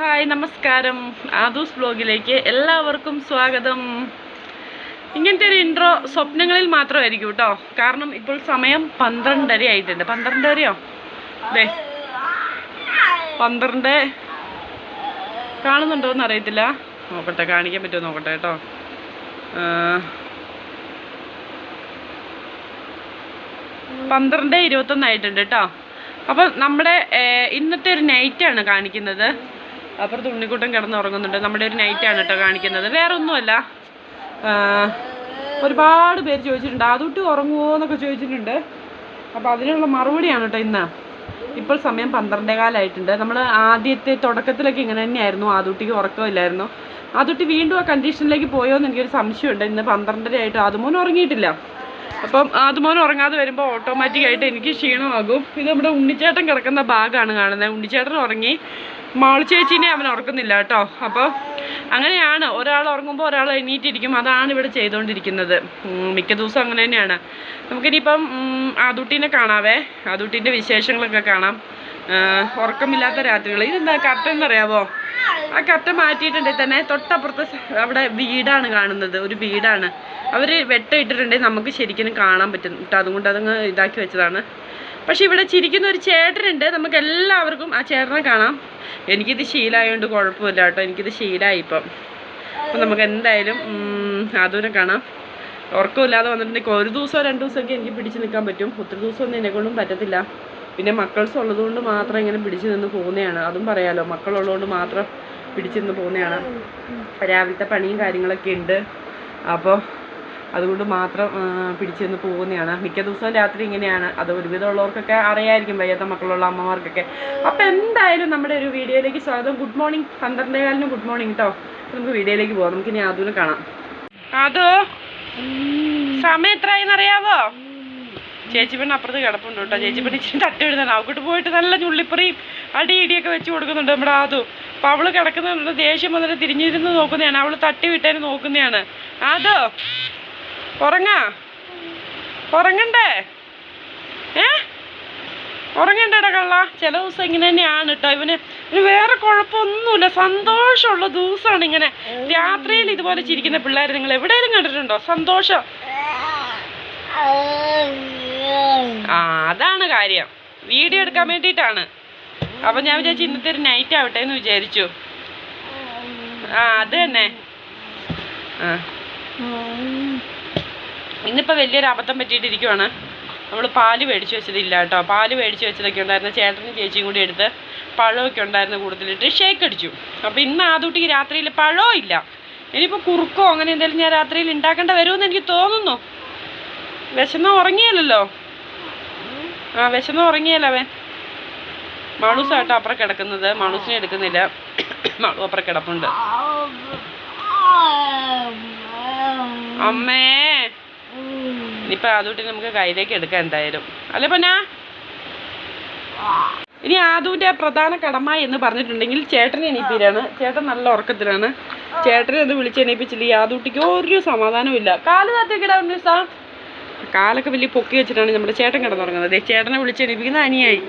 Hi നമസ്കാരം. ആദൂസ് ബ്ലോഗിലേക്ക് എല്ലാവർക്കും സ്വാഗതം. ഇങ്ങനത്തെ ഒരു ഇൻട്രോ സ്വപ്നങ്ങളിൽ മാത്രമായിരിക്കും കേട്ടോ കാരണം ഇപ്പോൾ സമയം പന്ത്രണ്ടര ആയിട്ടുണ്ട്. പന്ത്രണ്ടരയോ? അതെ പന്ത്രണ്ട്. കാണുന്നുണ്ടോ എന്ന് അറിയത്തില്ല. നോക്കട്ടെ കാണിക്കാൻ പറ്റുമോ നോക്കട്ടെ കേട്ടോ പന്ത്രണ്ട് ഇരുപത്തൊന്നായിട്ടുണ്ട് കേട്ടോ അപ്പം നമ്മുടെ ഇന്നത്തെ ഒരു നൈറ്റാണ് കാണിക്കുന്നത്. അപ്പുറത്ത് ഉണ്ണിക്കുട്ടൻ കിടന്നുറങ്ങുന്നുണ്ട്. നമ്മുടെ ഒരു നൈറ്റാണ് കേട്ടോ കാണിക്കുന്നത്. വേറെ ഒന്നുമല്ല ഒരുപാട് പേര് ചോദിച്ചിട്ടുണ്ട്. അതുട്ടി ഉറങ്ങുമോ എന്നൊക്കെ ചോദിച്ചിട്ടുണ്ട്. അപ്പോൾ അതിനുള്ള മറുപടിയാണ് കേട്ടോ ഇന്ന്. ഇപ്പോൾ സമയം പന്ത്രണ്ടേ കാലമായിട്ടുണ്ട് നമ്മൾ ആദ്യത്തെ തുടക്കത്തിലൊക്കെ ഇങ്ങനെ തന്നെയായിരുന്നു. ആദുട്ടിക്ക് ഉറക്കമില്ലായിരുന്നു അതുട്ടി വീണ്ടും ആ കണ്ടീഷനിലേക്ക് പോയോ എന്ന് എനിക്കൊരു സംശയമുണ്ട്. ഇന്ന് പന്ത്രണ്ടര ആയിട്ട് ആദ്യമോൻ ഉറങ്ങിയിട്ടില്ല. അപ്പം ആദ്യമോൻ ഉറങ്ങാതെ വരുമ്പോൾ ഓട്ടോമാറ്റിക്കായിട്ട് എനിക്ക് ക്ഷീണമാകും. ഇത് നമ്മുടെ ഉണ്ണിച്ചേട്ടൻ കിടക്കുന്ന ഭാഗമാണ് കാണുന്നത്. ഉണ്ണിച്ചേട്ടൻ ഉറങ്ങി. മാളു ചേച്ചീനെ അവൻ ഉറക്കുന്നില്ല കേട്ടോ. അപ്പോൾ അങ്ങനെയാണ്. ഒരാൾ ഉറങ്ങുമ്പോൾ ഒരാൾ എണീറ്റിരിക്കും. അതാണ് ഇവിടെ ചെയ്തുകൊണ്ടിരിക്കുന്നത് മിക്ക ദിവസവും അങ്ങനെ തന്നെയാണ്. നമുക്കിനിയിപ്പം ആദൂട്ടീനെ കാണാവേ. ആദൂട്ടീന്റെ വിശേഷങ്ങളൊക്കെ കാണാം. ഉറക്കമില്ലാത്ത രാത്രികൾ. ഇതെന്താ കർട്ടൻ എന്നറിയാവോ? ആ കർട്ടൻ മാറ്റിയിട്ടുണ്ടെങ്കിൽ തന്നെ തൊട്ടപ്പുറത്ത് അവിടെ വീടാണ് കാണുന്നത്. ഒരു വീടാണ്. അവർ വെട്ടം ഇട്ടിട്ടുണ്ടെങ്കിൽ നമുക്ക് ശരിക്കും കാണാൻ പറ്റും. കേട്ടോ അതുകൊണ്ട് അതങ്ങ് ഇതാക്കി വെച്ചതാണ്. പക്ഷെ ഇവിടെ ചിരിക്കുന്ന ഒരു ചേട്ടനുണ്ട്. നമുക്ക് എല്ലാവർക്കും ആ ചേട്ടനെ കാണാം. എനിക്കിത് ശീലമായതുകൊണ്ട് കുഴപ്പമില്ല കേട്ടോ. എനിക്കിത് ശീലമായി ഇപ്പം. അപ്പം നമുക്ക് എന്തായാലും അതുവരെ കാണാം. ഉറക്കമില്ലാതെ വന്നിട്ടുണ്ടെങ്കിൽ ഒരു ദിവസമോ രണ്ട് ദിവസമൊക്കെ എനിക്ക് പിടിച്ച് നിൽക്കാൻ പറ്റും. ഒത്തിരി ദിവസമൊന്നും എന്നെക്കൊണ്ടും പറ്റത്തില്ല. പിന്നെ മക്കൾസ് ഉള്ളതുകൊണ്ട് മാത്രം ഇങ്ങനെ പിടിച്ചു നിന്ന് പോകുന്നതാണ്. അതും പറയാലോ മക്കളുള്ളതുകൊണ്ട് മാത്രം പിടിച്ചു നിന്ന് പോകുന്നതാണ്. രാവിലത്തെ പണിയും കാര്യങ്ങളൊക്കെ ഉണ്ട്. അപ്പോൾ അതുകൊണ്ട് മാത്രം പിടിച്ചെന്ന് പോകുന്നതാണ്. മിക്ക ദിവസവും രാത്രി ഇങ്ങനെയാണ്. അത് ഒരുവിധമുള്ളവർക്കൊക്കെ അറിയായിരിക്കും വയ്യാത്ത മക്കളുള്ള അമ്മമാർക്കൊക്കെ. അപ്പോൾ എന്തായാലും നമ്മുടെ ഒരു വീഡിയോയിലേക്ക് സ്വാഗതം. ഗുഡ് മോർണിംഗ് പന്ത്രണ്ടേ കാലിന് ഗുഡ് മോർണിംഗ് കേട്ടോ നമുക്ക് വീഡിയോയിലേക്ക് പോകാം നമുക്ക് ഇനി ആദൂനെ കാണാം. അതോ സമയം എത്രയെന്നറിയാവോ ചേച്ചി പെണ്ണ് അപ്പുറത്ത് കിടപ്പുണ്ട് കേട്ടോ. ചേച്ചി പെണ്ണ് ഇച്ചിരി തട്ട് എഴുതാൻ അവക്കിട്ട് പോയിട്ട് നല്ല ചുള്ളിപ്പറിയും അടി ഇടിയൊക്കെ വെച്ച് കൊടുക്കുന്നുണ്ട് നമ്മുടെ ആദു. അപ്പൊ അവൾ കിടക്കുന്നുണ്ട് ദേഷ്യം വന്നിട്ട് തിരിഞ്ഞിരുന്ന് നോക്കുന്നതാണ്. അവൾ തട്ടി വിട്ടേന് നോക്കുന്നതാണ്. ആദോ ഉറങ്ങാ? ഉറങ്ങണ്ടേ? ഏ? ഉറങ്ങണ്ടേടാ കള്ള? ചില ദിവസം ഇങ്ങനെ തന്നെയാണ് കേട്ടോ ഇവന് ഇനി വേറെ കുഴപ്പമൊന്നുമില്ല. സന്തോഷമുള്ള ദിവസമാണ് ഇങ്ങനെ. രാത്രിയിൽ ഇതുപോലെ ചിരിക്കുന്ന പിള്ളേർ നിങ്ങൾ എവിടെയെങ്കിലും കണ്ടിട്ടുണ്ടോ? സന്തോഷം. ആ അതാണ് കാര്യം. വീഡിയോ എടുക്കാൻ വേണ്ടിയിട്ടാണ്. അപ്പൊ ഞാൻ വിചാരിച്ചു ഇന്നത്തെ ഒരു നൈറ്റ് ആവട്ടെ എന്ന് വിചാരിച്ചു. ആ അത് തന്നെ. ആ. ഇന്നിപ്പോൾ വലിയൊരു അബദ്ധം പറ്റിയിട്ടിരിക്കുവാണ്. നമ്മൾ പാൽ മേടിച്ച് വെച്ചതില്ല കേട്ടോ. പാൽ മേടിച്ച് വെച്ചതൊക്കെ ഉണ്ടായിരുന്നു. ചേട്ടനും ചേച്ചിയും കൂടി എടുത്ത് പഴമൊക്കെ ഉണ്ടായിരുന്നു കൂടുതലിട്ട് ഷേക്ക് അടിച്ചു. അപ്പോൾ ഇന്ന് ആദൂട്ടിക്ക് രാത്രിയിൽ പഴവും ഇല്ല. ഇനിയിപ്പോൾ കുറുക്കോ അങ്ങനെ എന്തെങ്കിലും ഞാൻ രാത്രിയിൽ ഉണ്ടാക്കേണ്ട വരുമെന്ന് എനിക്ക് തോന്നുന്നു. വിശന്ന ഉറങ്ങിയല്ലോ ആ വിശന്ന ഉറങ്ങിയല്ലോ അവൻ? മാളൂസാട്ടോ അപ്പുറം കിടക്കുന്നത്. മാളൂസിനെ എടുക്കുന്നില്ല. മണു അപ്പുറം കിടപ്പുണ്ട്. അമ്മേ. ഇനിയിപ്പോ ആദൂട്ടി നമുക്ക് കയ്യിലേക്ക് എടുക്കാം എന്തായാലും. അല്ലേ പൊന്നാ? ഇനി ആദൂന്റെ പ്രധാന കടമ എന്ന് പറഞ്ഞിട്ടുണ്ടെങ്കിൽ ചേട്ടനെ എണീപ്പിലാണ് ചേട്ടൻ നല്ല ഉറക്കത്തിലാണ്. ചേട്ടനെ ഒന്ന് വിളിച്ച് എണീപ്പിച്ചില്ല ഈ ആദൂട്ടിക്ക് ഒരു സമാധാനവും ഇല്ല. കാൽ താത്തേക്കിടാവുന്ന സാ കാലൊക്കെ വലിയ പൊക്കി വെച്ചിട്ടാണ് നമ്മുടെ ചേട്ടൻ കിടന്നുറങ്ങുന്നത് ചേട്ടനെ വിളിച്ച് എണീപ്പിക്കുന്ന അനിയായി.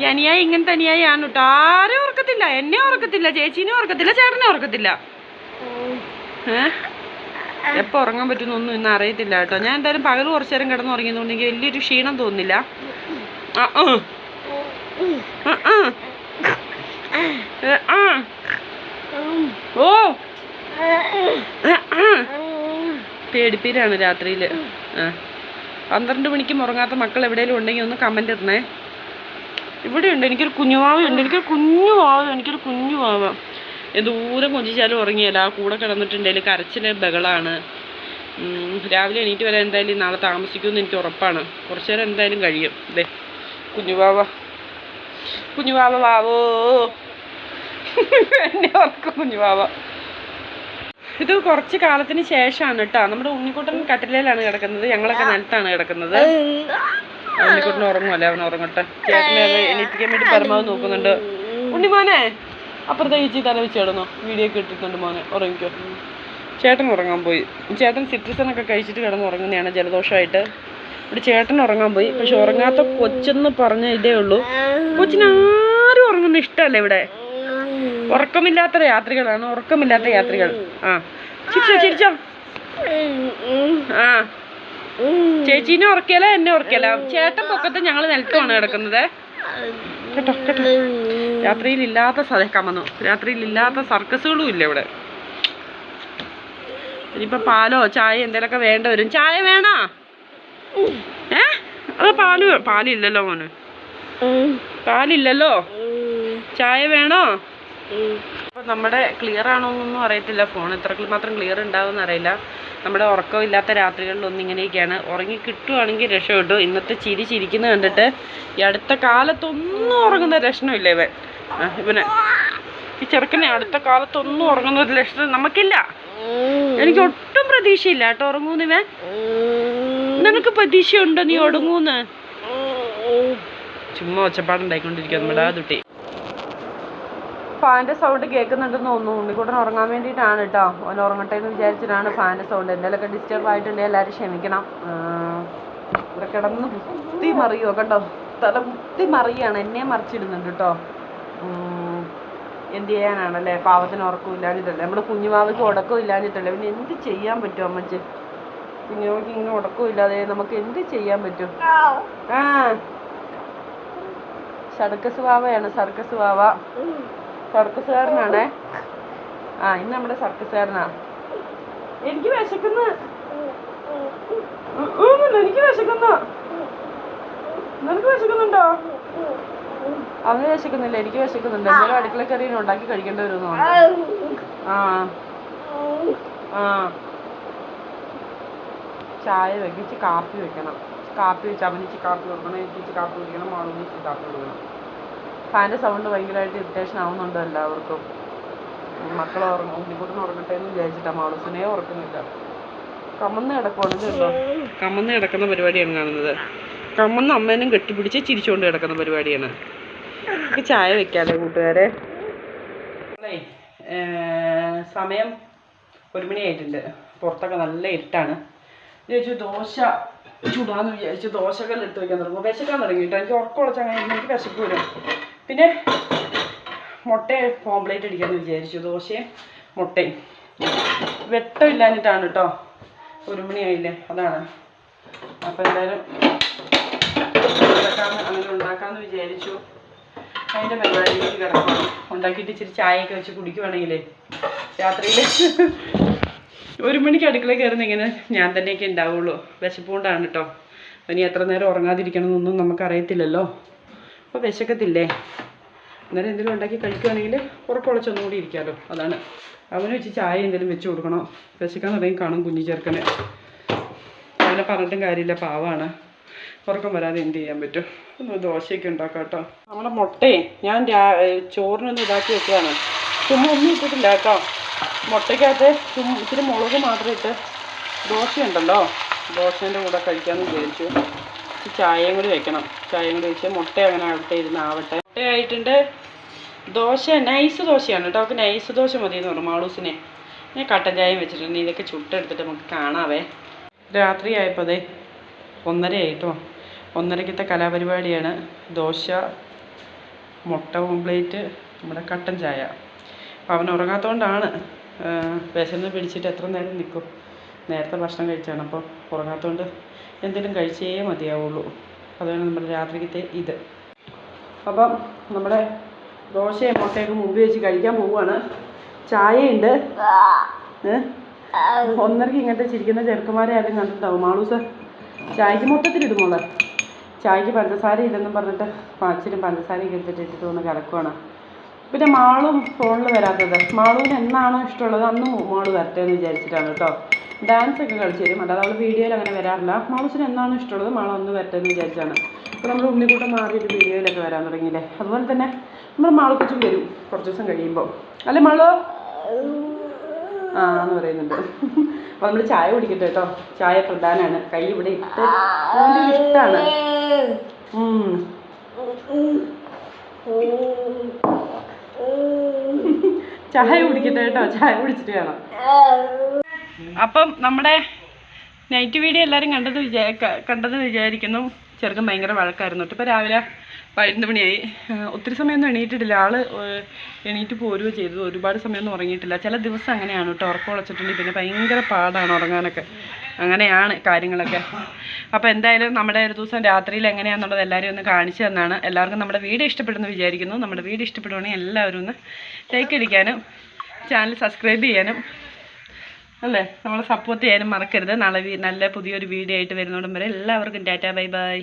ഈ അനിയായി ഇങ്ങനത്തെ അനിയായി ആണ് കേട്ടോ. ആരും ഉറക്കത്തില്ല. എന്നെ ഉറക്കത്തില്ല. ചേച്ചീനെ ഉറക്കത്തില്ല. ചേട്ടനെ ഉറക്കത്തില്ല. ഏഹ് എപ്പോൾ ഉറങ്ങാൻ പറ്റുന്നൊന്നും ഇന്ന് അറിയത്തില്ല കേട്ടോ. ഞാൻ എന്തായാലും പകൽ കുറച്ചു നേരം കിടന്ന് ഉറങ്ങിയതുകൊണ്ട് എനിക്ക് വലിയൊരു ക്ഷീണം തോന്നുന്നില്ല. ഓ. പേടിപ്പീരാണ് രാത്രിയിൽ പന്ത്രണ്ട് മണിക്കും ഉറങ്ങാത്ത മക്കൾ എവിടെയെങ്കിലും ഉണ്ടെങ്കിൽ ഒന്ന് കമന്റ് ഇടണേ. ഇവിടെയുണ്ട്. എനിക്കൊരു കുഞ്ഞുവാവയുണ്ട് എനിക്കൊരു കുഞ്ഞു വാവ. എനിക്കൊരു കുഞ്ഞു വാവ. ദൂരം കൊഞ്ചിച്ചാലും ഉറങ്ങിയല്ല ആ കൂടെ കിടന്നിട്ടുണ്ടെങ്കിൽ കരച്ചിൽ ബഹളാണ്. രാവിലെ എണീറ്റ് വരാൻ എന്തായാലും നാളെ താമസിക്കുമെന്ന് എനിക്ക് ഉറപ്പാണ്. കുറച്ച് നേരം എന്തായാലും കഴിയും. ദേ കുഞ്ഞുവാവ കുഞ്ഞുവാവ വാവോ എന്നെ ഉറക്കും കുഞ്ഞുവാവ ഇത് കുറച്ച് കാലത്തിന് ശേഷമാണ് കേട്ടോ നമ്മുടെ ഉണ്ണിക്കുട്ടൻ കട്ടിലേലാണ് കിടക്കുന്നത്. ഞങ്ങളൊക്കെ നിലത്താണ് കിടക്കുന്നത്. ഉണ്ണിക്കുട്ടൻ ഉറങ്ങുമല്ലേ? അവൻ ഉറങ്ങട്ടെ. ചേട്ടനെ അത് എണീപ്പിക്കാൻ വേണ്ടി പരമാവധി നോക്കുന്നുണ്ട്. ഉണ്ണിമോനെ അപ്പുറത്തെ ചേച്ചി തല വെച്ച് വീഡിയോ ഒക്കെ ഇട്ടിട്ടുണ്ട് മോനെ ഉറങ്ങിക്കോ. ചേട്ടൻ ഉറങ്ങാൻ പോയി. ചേട്ടൻ സിട്രിസനൊക്കെ കഴിച്ചിട്ട് കിടന്ന് ഉറങ്ങുന്നതാണ് ജലദോഷമായിട്ട്. ഇവിടെ ചേട്ടൻ ഉറങ്ങാൻ പോയി. പക്ഷെ ഉറങ്ങാത്ത കൊച്ചെന്ന് പറഞ്ഞ ഇതേ ഉള്ളൂ. കൊച്ചിന് ആരും ഉറങ്ങുന്ന ഇഷ്ടമല്ല ഇവിടെ. ഉറക്കമില്ലാത്ത യാത്രികളാണ് ഉറക്കമില്ലാത്ത യാത്രികൾ ആ. ചിരിച്ചോ ചിരിച്ചോ. ആ. ചേച്ചീനെ ഉറക്കിയല്ല എന്നെ ഉറക്കിയല്ല ചേട്ടൻ പൊക്കത്ത് ഞങ്ങൾ നിലത്തുമാണ് കിടക്കുന്നത്. കേട്ടോ കേട്ടോ. രാത്രിയിൽ ഇല്ലാത്ത സദേക്കാൻ വന്നു. രാത്രിയിൽ ഇല്ലാത്ത സർക്കസുകളും ഇല്ല ഇവിടെ. ഇനിയിപ്പോ പാലോ ചായ എന്തേലൊക്കെ വേണ്ട വരും. ചായ വേണോ? ഏ? അത് പാൽ പാലില്ലല്ലോ മോന്. പാലില്ലല്ലോ? ചായ വേണോ? അപ്പൊ നമ്മുടെ ക്ലിയർ ആണോ എന്നൊന്നും അറിയത്തില്ല. ഫോൺ എത്ര മാത്രം ക്ലിയർ ഉണ്ടാവും അറിയില്ല. നമ്മുടെ ഉറക്കം ഇല്ലാത്ത രാത്രികളിലൊന്നും ഇങ്ങനെയൊക്കെയാണ്. ഉറങ്ങി കിട്ടുവാണെങ്കിൽ രക്ഷപ്പെട്ടു. ഇന്നത്തെ ചിരി ചിരിക്കുന്ന കണ്ടിട്ട് ഈ അടുത്ത കാലത്തൊന്നും ഉറങ്ങുന്ന ലക്ഷണമില്ല ഇവൻ. ഇവന്. ഈ ചെറുക്കനെ അടുത്ത കാലത്തൊന്നും ഉറങ്ങുന്ന ഒരു ലക്ഷണം നമുക്കില്ല. എനിക്ക് ഒട്ടും പ്രതീക്ഷയില്ല കേട്ടോ. ഉറങ്ങൂന്ന് ഇവൻ. നിനക്ക് പ്രതീക്ഷയുണ്ടോ? നീ ഉറങ്ങൂന്ന്. ചുമ്മാ ഒച്ചപ്പാടുണ്ടായിക്കൊണ്ടിരിക്കുക നമ്മുടെ ആ കുട്ടി ഫാന്റെ സൗണ്ട് കേൾക്കുന്നുണ്ടെന്ന് തോന്നുന്നു. ഉണ്ണിക്കുട്ടൻ ഉറങ്ങാൻ വേണ്ടിയിട്ടാണ് കേട്ടോ ഓൻ ഉറങ്ങട്ടെ എന്ന് വിചാരിച്ചിട്ടാണ് ഫാന്റെ സൗണ്ട്. എന്തെങ്കിലുമൊക്കെ ഡിസ്റ്റർബ് ആയിട്ടുണ്ടെങ്കിൽ എല്ലാവരും ക്ഷമിക്കണം. ഇവിടെ കിടന്ന് കുത്തി മറിയോ കേട്ടോ തല കുത്തി മറിയാണ്. എന്നെ മറിച്ചിടുന്നുണ്ട് കേട്ടോ എന്ത് ചെയ്യാനാണല്ലേ? പാവത്തിന് ഉറക്കം ഇല്ലാഞ്ഞിട്ടല്ലേ? നമ്മുടെ കുഞ്ഞുമാവയ്ക്ക് ഉടക്കം ഇല്ലാഞ്ഞിട്ടല്ലേ? പിന്നെ എന്ത് ചെയ്യാൻ പറ്റും അമ്മച്ച്? കുഞ്ഞുമാവയ്ക്ക് ഇങ്ങനെ ഉടക്കം ഇല്ലാതെ നമുക്ക് എന്ത് ചെയ്യാൻ പറ്റും? ആ. സർക്കസ് വാവയാണ് സർക്കസ് വാവ. സർക്കസുകാരനാണേ. ആ ഇന്ന് നമ്മുടെ സർക്കസുകാരനാ. എനിക്ക് വിശക്കുന്നു. എനിക്ക് വിശക്കുന്നു. നിനക്ക് വിശക്കുന്നുണ്ടോ? അവന് വിശക്കുന്നില്ല എനിക്ക് വിശക്കുന്നുണ്ട്. എന്തായാലും അടുക്കള കറി ഇനി ഉണ്ടാക്കി കഴിക്കേണ്ടി വരുമെന്ന് ആ. ആ. ചായ വെക്കിച്ച് കാപ്പി വെക്കണം. കാപ്പി വെച്ച് അവനിച്ച് കാപ്പി കൊടുക്കണം എനിക്ക് കാപ്പി കുടിക്കണം മോളിച്ച് കാപ്പി കൊടുക്കണം. ഫാന്റെ സൗണ്ട് ഭയങ്കരമായിട്ട് ഇറിറ്റേഷൻ ആവുന്നുണ്ട് എല്ലാവർക്കും? മക്കളെ ഉറങ്ങും ഉണ്ണിക്കുട്ടൻ ഉറങ്ങട്ടെ എന്ന് വിചാരിച്ചിട്ടാ മാളൂസിനെ ഉറക്കുന്നില്ല. കമന്ന് കിടക്കുവാണ് കേട്ടോ. കമ്മന്ന് കിടക്കുന്ന പരിപാടിയാണ് കാണുന്നത്. കമ്മന്ന് അമ്മേനും കെട്ടിപ്പിടിച്ച് ചിരിച്ചുകൊണ്ട് കിടക്കുന്ന പരിപാടിയാണ്. നമുക്ക് ചായ വെക്കാല്ലേ കൂട്ടുകാരെ? സമയം ഒരു മണിയായിട്ടുണ്ട് പുറത്തൊക്കെ നല്ല ഇരുട്ടാണ്. വിചാരിച്ചു ദോശ ചുടാന്ന് വിചാരിച്ചു ദോശകൾ എടുത്ത് വെക്കാൻ തുടങ്ങും. വിശക്കാൻ തുടങ്ങി കേട്ടോ. എനിക്ക് ഉറക്കം ഉളച്ചാൽ എനിക്ക് വിശപ്പ് വരും. പിന്നെ മുട്ട ഓംപ്ലേറ്റ് അടിക്കാമെന്ന് വിചാരിച്ചു. ദോശയും മുട്ടയും. വെട്ടം ഇല്ലാഞ്ഞിട്ടാണ് കേട്ടോ ഒരു മണിയായില്ലേ? അതാണ്. അപ്പോൾ എന്തായാലും അങ്ങനെ ഉണ്ടാക്കാമെന്ന് വിചാരിച്ചു. അതിന്റെ പരിപാടിയിലേക്ക് കിടക്കണം ഉണ്ടാക്കിയിട്ട് ഇച്ചിരി ചായയൊക്കെ വെച്ച് കുടിക്കുവാണെങ്കിലേ രാത്രിയിൽ ഒരു മണിക്ക് അടുക്കള കയറുന്ന ഇങ്ങനെ ഞാൻ തന്നെയൊക്കെ ഉണ്ടാവുള്ളൂ. വിശപ്പുകൊണ്ടാണ് കേട്ടോ ഇനി എത്ര നേരം ഉറങ്ങാതിരിക്കണമെന്നൊന്നും നമുക്കറിയത്തില്ലല്ലോ. അപ്പോൾ വിശക്കത്തില്ലേ? അന്നേരം എന്തെങ്കിലും ഉണ്ടാക്കി കഴിക്കുകയാണെങ്കിൽ ഉറക്കുളച്ചൊന്നും കൂടി ഇരിക്കാമല്ലോ അതാണ്. അവന് വെച്ച് ചായ എന്തെങ്കിലും വെച്ച് കൊടുക്കണോ? വിശക്കാൻ തുടങ്ങി കാണും കുഞ്ഞു ചെറുക്കനെ. അവനെ പറഞ്ഞിട്ടും കാര്യമില്ല പാവാണ്. ഉറക്കം വരാതെ എന്ത് ചെയ്യാൻ പറ്റും? ഒന്ന് ദോശയൊക്കെ ഉണ്ടാക്കാം കേട്ടോ. നമ്മുടെ മുട്ടയെ ഞാൻ ചോറിനൊന്നും ഇതാക്കി വെക്കുകയാണ്. ചുമ്മാ ഒന്നും ഇട്ടിട്ടില്ല കേട്ടോ. മുട്ടയ്ക്കകത്ത് ചുമ്മാ ഇത്തിരി മുളക് മാത്രം ഇട്ട് ദോശയുണ്ടല്ലോ. ദോശേന്റെ കൂടെ കഴിക്കാമെന്ന് വിചാരിച്ചു. ചായയും കൂടി വെക്കണം. ചായയും കൂടി വെച്ച് മുട്ട അങ്ങനെ അവിടെ ഇരുന്ന് ആവട്ടെ. മുട്ടയായിട്ടുണ്ട്. ദോശ നൈസ് ദോശയാണ് കേട്ടോ. അവൾക്ക് നൈസ് ദോശ മതി എന്ന് പറഞ്ഞു മാളൂസിനെ. ഞാൻ കട്ടൻ ചായയും വെച്ചിട്ടുണ്ട്. ഇതൊക്കെ ചുട്ടെടുത്തിട്ട് നമുക്ക് കാണാവേ. രാത്രിയായപ്പോൾ അതെ ഒന്നര ആയിട്ടോ ഒന്നരക്കത്തെ കലാപരിപാടിയാണ് ദോശ മുട്ട ഓംപ്ലേറ്റ് നമ്മുടെ കട്ടൻ ചായ. അപ്പോൾ അവൻ ഉറങ്ങാത്തതുകൊണ്ടാണ് വിശന്ന് പിടിച്ചിട്ട് എത്ര നേരം നിൽക്കും നേരത്തെ ഭക്ഷണം കഴിച്ചാണ്. അപ്പോൾ ഉറങ്ങാത്തതുകൊണ്ട് എന്തെങ്കിലും കഴിച്ചേ മതിയാവുള്ളൂ. അതാണ് നമ്മുടെ രാത്രിക്കത്തെ ഇത്. അപ്പം നമ്മുടെ ദോശയും മുട്ടയൊക്കെ മുമ്പ് വെച്ച് കഴിക്കാൻ പോവുകയാണ്. ചായയുണ്ട്? ഒന്നരക്ക് ഇങ്ങനത്തെ ചിരിക്കുന്ന ചെറുക്കന്മാരെ ആരും കണ്ടിട്ടുണ്ടാവും. മാളൂസ് ചായക്ക് മൊത്തത്തിലിടും മോളെ. ചായക്ക് പഞ്ചസാര ഇല്ലെന്നും പറഞ്ഞിട്ട് ഇച്ചിരി പഞ്ചസാരയൊക്കെ എടുത്തിട്ട് ഇട്ടിട്ട് വന്ന് കിടക്കുവാണ് പിന്നെ മാളും ഫോണിൽ വരാത്തത്. മാളുവിന് എന്നാണോ ഇഷ്ടമുള്ളത് അന്ന് മാൾ വരട്ടെ എന്ന് വിചാരിച്ചിട്ടാണ് കേട്ടോ. ഡാൻസ് ഒക്കെ കളിച്ചു തരും അല്ലാതെ അവൾ വീഡിയോയിൽ അങ്ങനെ വരാറില്ല. മാമസിന് എന്താണ് ഇഷ്ടമുള്ളത്? മാള ഒന്ന് വരട്ടെ എന്ന് വിചാരിച്ചാണ് അപ്പോൾ നമ്മൾ ഉണ്ണിക്കൂട്ടം മാറിയിട്ട് വീഡിയോയിലൊക്കെ വരാൻ തുടങ്ങിയില്ലേ? അതുപോലെ തന്നെ നമ്മൾ മാളക്കുച്ചും വരും കുറച്ച് ദിവസം കഴിയുമ്പോൾ അല്ലെ മാളോ? ആ എന്ന് പറയുന്നുണ്ട്. അപ്പോൾ നമ്മൾ ചായ കുടിക്കട്ടെ കേട്ടോ. ചായ പ്രധാനമാണ് കൈ ഇവിടെ ഇട്ട് ഇഷ്ടമാണ് ചായ കുടിക്കട്ടെ കേട്ടോ. ചായ കുടിച്ചിട്ട് വേണം. അപ്പം നമ്മുടെ നൈറ്റ് വീഡിയോ എല്ലാവരും കണ്ടത് വിചാ കണ്ടത് വിചാരിക്കുന്നു. ചെറുക്കൻ ഭയങ്കര വഴക്കായിരുന്നു. ഇപ്പം രാവിലെ പതിനൊന്ന് മണിയായി. ഒത്തിരി സമയമൊന്നും എണീറ്റിട്ടില്ല. ആൾ എണീറ്റ് പോരുകയോ ചെയ്തു ഒരുപാട് സമയമൊന്നും ഉറങ്ങിയിട്ടില്ല. ചില ദിവസം അങ്ങനെയാണ് കേട്ടോ. ഉറക്കം ഉളച്ചിട്ടുണ്ടെങ്കിൽ പിന്നെ ഭയങ്കര പാടാണ് ഉറങ്ങാനൊക്കെ. അങ്ങനെയാണ് കാര്യങ്ങളൊക്കെ. അപ്പോൾ എന്തായാലും നമ്മുടെ ഒരു ദിവസം രാത്രിയിൽ എങ്ങനെയാണെന്നുള്ളത് എല്ലാവരും ഒന്ന് കാണിച്ചു തന്നാണ്. എല്ലാവർക്കും നമ്മുടെ വീഡിയോ ഇഷ്ടപ്പെടുന്നു വിചാരിക്കുന്നു. നമ്മുടെ വീഡിയോ ഇഷ്ടപ്പെടുവാണെങ്കിൽ എല്ലാവരും ഒന്ന് ലൈക്ക് അടിക്കാനും ചാനൽ സബ്സ്ക്രൈബ് ചെയ്യാനും അല്ലേ? നമ്മളെ സപ്പോർട്ട് ചെയ്യാനും മറക്കരുത്. നാളെ നല്ല പുതിയൊരു വീഡിയോ ആയിട്ട് വരുന്നോടും വരെ എല്ലാവർക്കും ടാറ്റാ ബൈ ബൈ.